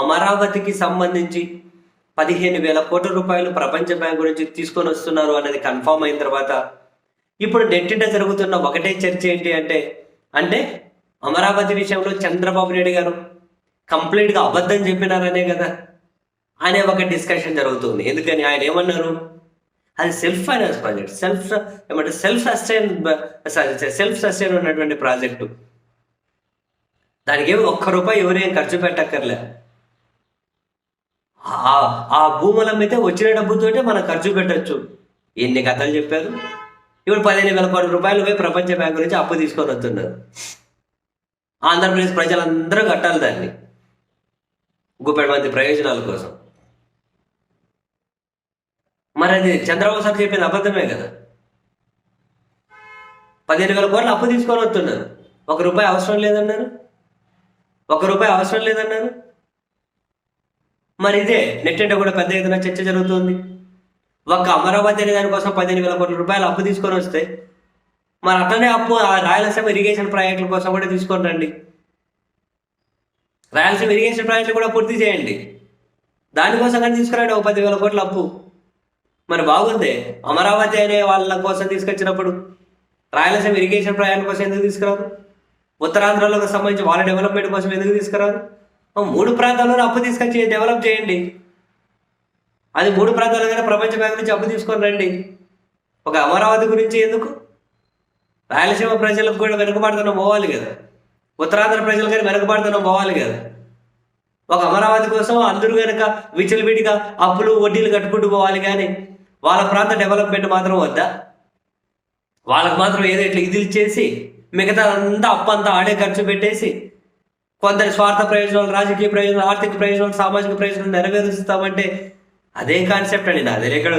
అమరావతికి సంబంధించి పదిహేను వేల కోట్ల రూపాయలు ప్రపంచ బ్యాంకు నుంచి తీసుకొని వస్తున్నారు అనేది కన్ఫామ్ అయిన తర్వాత ఇప్పుడు నెట్టింట జరుగుతున్న ఒకటే చర్చ ఏంటి అంటే అంటే అమరావతి విషయంలో చంద్రబాబు నాయుడు గారు కంప్లీట్గా అబద్ధం చెప్పినారనే కదా అనే ఒక డిస్కషన్ జరుగుతుంది. ఎందుకని ఆయన ఏమన్నారు? అది సెల్ఫ్ ఫైనాన్స్ ప్రాజెక్ట్ సెల్ఫ్ ఏమంటే సెల్ఫ్ సస్టైన్ సెల్ఫ్ సస్టైన్ ఉన్నటువంటి ప్రాజెక్టు. దానికి ఏమి ఒక్క రూపాయి ఎవరేం ఖర్చు పెట్టక్కర్లే. ఆ- భూముల మీద వచ్చిన డబ్బుతోటే మనం ఖర్చు పెట్టచ్చు. ఎన్ని కథలు చెప్పారు? ఇప్పుడు పదిహేను వేల కోట్ల రూపాయలు పోయి ప్రపంచ బ్యాంకు నుంచి అప్పు తీసుకొని వస్తున్నారు. ఆంధ్రప్రదేశ్ ప్రజలందరూ కట్టాలి దాన్ని. గుప్పెడు మంది ప్రయోజనాల కోసం. మరి అది చంద్రబాబు సార్ చెప్పేది అబద్ధమే కదా. పదిహేను వేల కోట్లు అప్పు తీసుకొని వస్తున్నారు. ఒక రూపాయి అవసరం లేదన్నారు. ఒక రూపాయి అవసరం లేదన్నారు. మరి ఇదే నెట్టింట కూడా పెద్ద ఎత్తున చర్చ జరుగుతుంది. ఒక అమరావతి అనే దానికోసం పదిహేను వేల కోట్ల రూపాయలు అప్పు తీసుకొని వస్తే మరి అట్లనే అప్పు ఆ రాయలసీమ ఇరిగేషన్ ప్రాజెక్టుల కోసం కూడా తీసుకొని రండి. రాయలసీమ ఇరిగేషన్ ప్రాజెక్టులు కూడా పూర్తి చేయండి. దానికోసం కానీ తీసుకురండి ఒక పదివేల కోట్ల అప్పు. మరి బాగుంది అమరావతి అనే వాళ్ళ కోసం తీసుకొచ్చినప్పుడు రాయలసీమ ఇరిగేషన్ ప్రాజెక్టుల కోసం ఎందుకు తీసుకురారు? ఉత్తరాంధ్రలోకి సంబంధించి వాళ్ళ డెవలప్మెంట్ కోసం ఎందుకు తీసుకురారు? మూడు ప్రాంతాల్లో అప్పు తీసుకొచ్చి డెవలప్ చేయండి. అది మూడు ప్రాంతాలుగానే ప్రపంచ బ్యాంక్ నుంచి అప్పు తీసుకొని రండి. ఒక అమరావతి గురించి ఎందుకు? రాయలసీమ ప్రజలకు కూడా వెనుకబాటుతనం పోవాలి కదా. ఉత్తరాంధ్ర ప్రజలు కానీ వెనుకబాటుతనం పోవాలి కదా. ఒక అమరావతి కోసం అందరూ కనుక విచ్చలవిడిగా అప్పులు వడ్డీలు కట్టుకుంటూ పోవాలి కానీ వాళ్ళ ప్రాంత డెవలప్మెంట్ మాత్రం వద్దా? వాళ్ళకి మాత్రం ఏదో ఇట్లా ఇది చేసి మిగతా అంతా అప్పు అంతా ఆడే ఖర్చు పెట్టేసి కొందరి స్వార్థ ప్రయోజనాలు రాజకీయ ప్రయోజనాలు ఆర్థిక ప్రయోజనాలు సామాజిక ప్రయోజనాలు నెరవేరుస్తామంటే అదే కాన్సెప్ట్ అండి నా అదే ఎక్కడ